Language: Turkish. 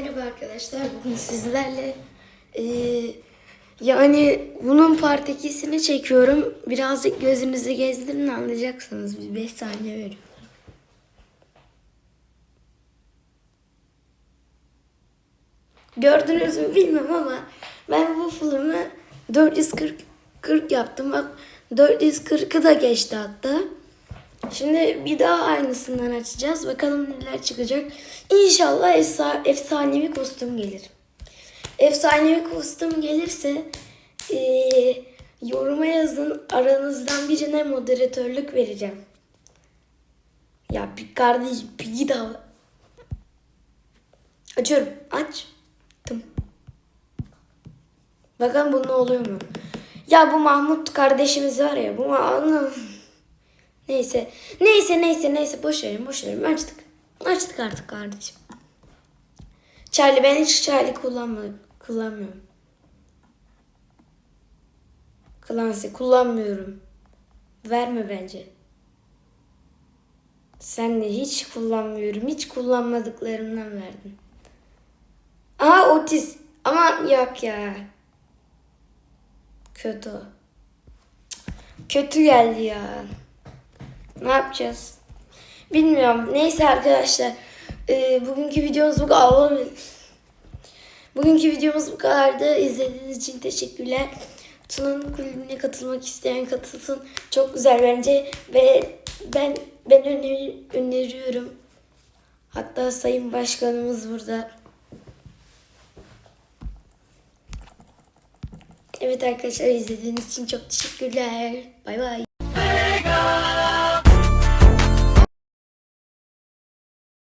arkadaşlar. Bugün sizlerle eee, yani bunun part 2'sini çekiyorum. Birazcık gözünüzü gezdirin anlayacaksınız. Bir 5 saniye veriyorum. Gördünüz mü bilmem ama ben bu filmi 440 40 yaptım. Bak 440'ı da geçti hatta. Şimdi bir daha aynısından açacağız. Bakalım neler çıkacak. İnşallah efsa- efsanevi kostüm gelir. Efsanevi kostüm gelirse eee, yoruma yazın. Aranızdan birine moderatörlük vereceğim. Ya bir kardeş bir daha. Açıyorum. Açtım. Bakalım bu ne oluyor mu? Ya bu Mahmut kardeşimiz var ya. Bu Mahmut. Neyse. Neyse neyse neyse boş verin boş verin açtık. Açtık artık kardeşim. Charlie ben hiç Charlie kullanmıyorum. Kullanmıyorum. Clancy kullanmıyorum. Verme bence. Sen de hiç kullanmıyorum. Hiç kullanmadıklarımdan verdin. Aa Otis. Ama yok ya. Kötü. Kötü geldi ya. Ne yapacağız? Bilmiyorum. Neyse arkadaşlar. Ee, bugünkü videomuz bu kadar. Bugünkü videomuz bu kadardı. İzlediğiniz için teşekkürler. Tuna'nın kulübüne katılmak isteyen katılsın. Çok güzel bence. Ve ben ben öner- öneriyorum. Hatta Sayın Başkanımız burada. Evet arkadaşlar izlediğiniz için çok teşekkürler. Bay bay.